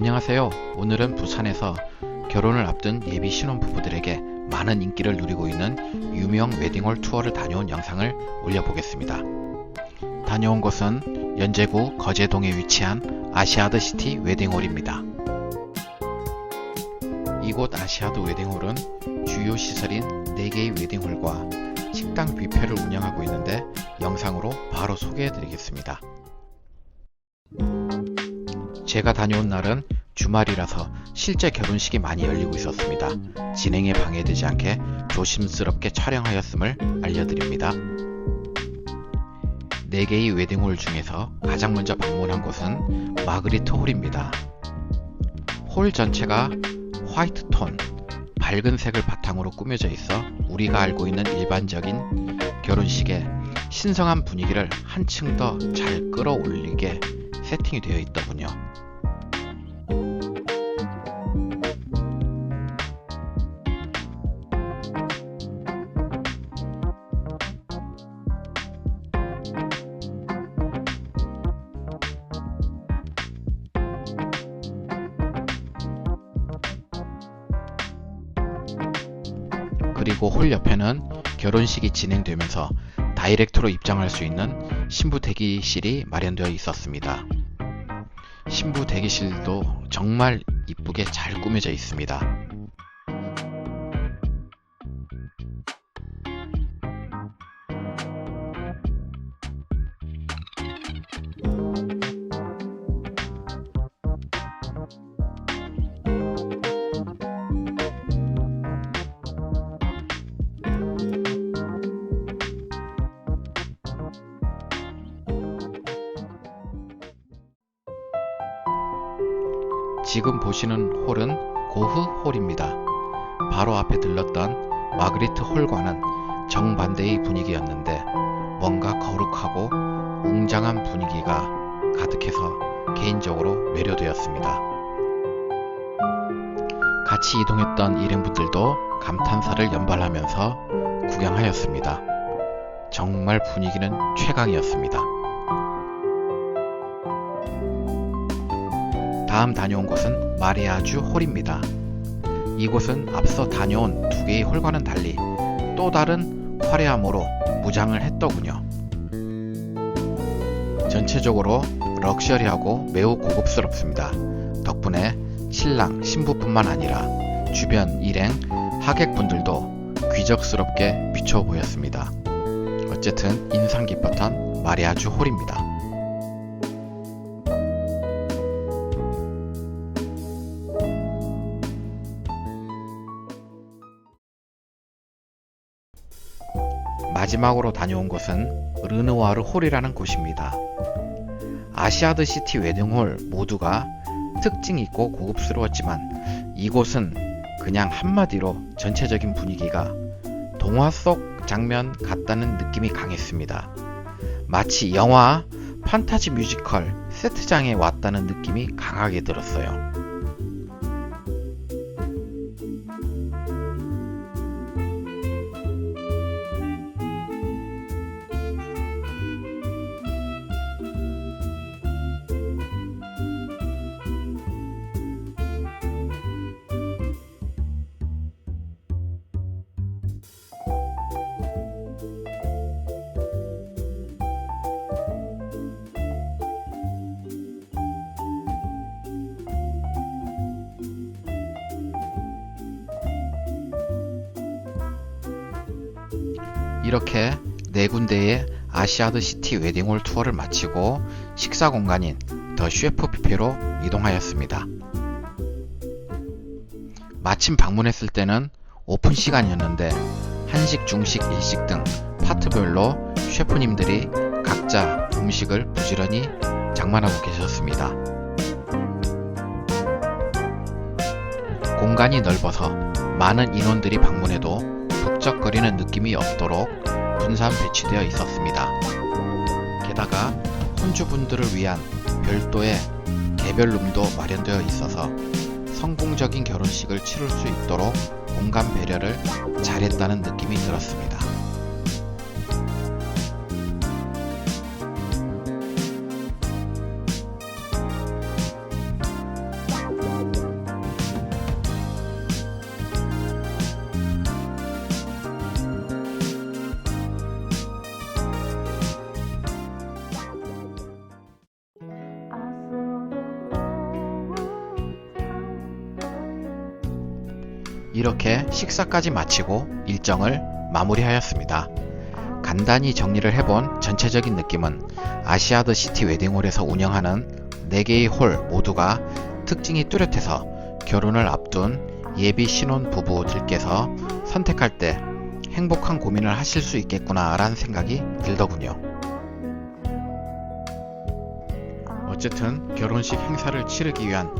안녕하세요. 오늘은 부산에서 결혼을 앞둔 예비 신혼 부부들에게 많은 인기를 누리고 있는 유명 웨딩홀 투어를 다녀온 영상을 올려보겠습니다. 다녀온 곳은 연제구 거제동에 위치한 아시아드시티 웨딩홀입니다. 이곳 아시아드 웨딩홀은 주요 시설인 4개의 웨딩홀과 식당 뷔페를 운영하고 있는데 영상으로 바로 소개해드리겠습니다. 제가 다녀온 날은 주말이라서 실제 결혼식이 많이 열리고 있었습니다. 진행에 방해되지 않게 조심스럽게 촬영하였음을 알려드립니다. 4개의 웨딩홀 중에서 가장 먼저 방문한 곳은 마그리트 홀입니다. 홀 전체가 화이트 톤, 밝은 색을 바탕으로 꾸며져 있어 우리가 알고 있는 일반적인 결혼식의 신성한 분위기를 한층 더 잘 끌어올리게 세팅이 되어 있더군요. 그리고 홀 옆에는 결혼식이 진행되면서 다이렉트로 입장할 수 있는 신부 대기실이 마련되어 있었습니다. 신부 대기실도 정말 이쁘게 잘 꾸며져 있습니다. 지금 보시는 홀은 고흐 홀입니다. 바로 앞에 들렀던 마그리트 홀과는 정반대의 분위기였는데 뭔가 거룩하고 웅장한 분위기가 가득해서 개인적으로 매료되었습니다. 같이 이동했던 일행분들도 감탄사를 연발하면서 구경하였습니다. 정말 분위기는 최강이었습니다. 다음 다녀온 곳은 마리아주 홀입니다. 이곳은 앞서 다녀온 두 개의 홀과는 달리 또 다른 화려함으로 무장을 했더군요. 전체적으로 럭셔리하고 매우 고급스럽습니다. 덕분에 신랑, 신부뿐만 아니라 주변 일행, 하객분들도 귀적스럽게 비춰 보였습니다. 어쨌든 인상 깊었던 마리아주 홀입니다. 마지막으로 다녀온 곳은 르누아르 홀이라는 곳입니다. 아시아드 시티 웨딩홀 모두가 특징 있고 고급스러웠지만 이곳은 그냥 한마디로 전체적인 분위기가 동화 속 장면 같다는 느낌이 강했습니다. 마치 영화 판타지 뮤지컬 세트장에 왔다는 느낌이 강하게 들었어요. 이렇게 네 군데의 아시아드 시티 웨딩홀 투어를 마치고 식사 공간인 더 쉐프 뷔페로 이동하였습니다. 마침 방문했을 때는 오픈 시간이었는데 한식, 중식, 일식 등 파트별로 셰프님들이 각자 음식을 부지런히 장만하고 계셨습니다. 공간이 넓어서 많은 인원들이 방문해도 북적거리는 느낌이 없도록 분산 배치되어 있었습니다. 게다가 혼주분들을 위한 별도의 개별룸도 마련되어 있어서 성공적인 결혼식을 치를 수 있도록 공간 배려를 잘했다는 느낌이 들었습니다. 이렇게 식사까지 마치고 일정을 마무리하였습니다. 간단히 정리를 해본 전체적인 느낌은 아시아드 시티 웨딩홀에서 운영하는 4개의 홀 모두가 특징이 뚜렷해서 결혼을 앞둔 예비 신혼 부부들께서 선택할 때 행복한 고민을 하실 수 있겠구나 라는 생각이 들더군요. 어쨌든 결혼식 행사를 치르기 위한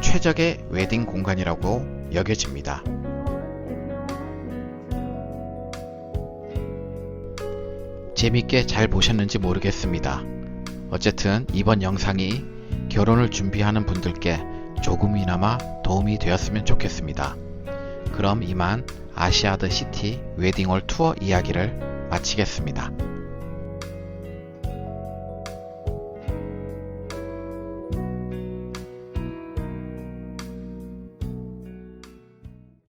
최적의 웨딩 공간이라고 여겨집니다. 재밌게 잘 보셨는지 모르겠습니다. 어쨌든 이번 영상이 결혼을 준비하는 분들께 조금이나마 도움이 되었으면 좋겠습니다. 그럼 이만 아시아드 시티 웨딩홀 투어 이야기를 마치겠습니다.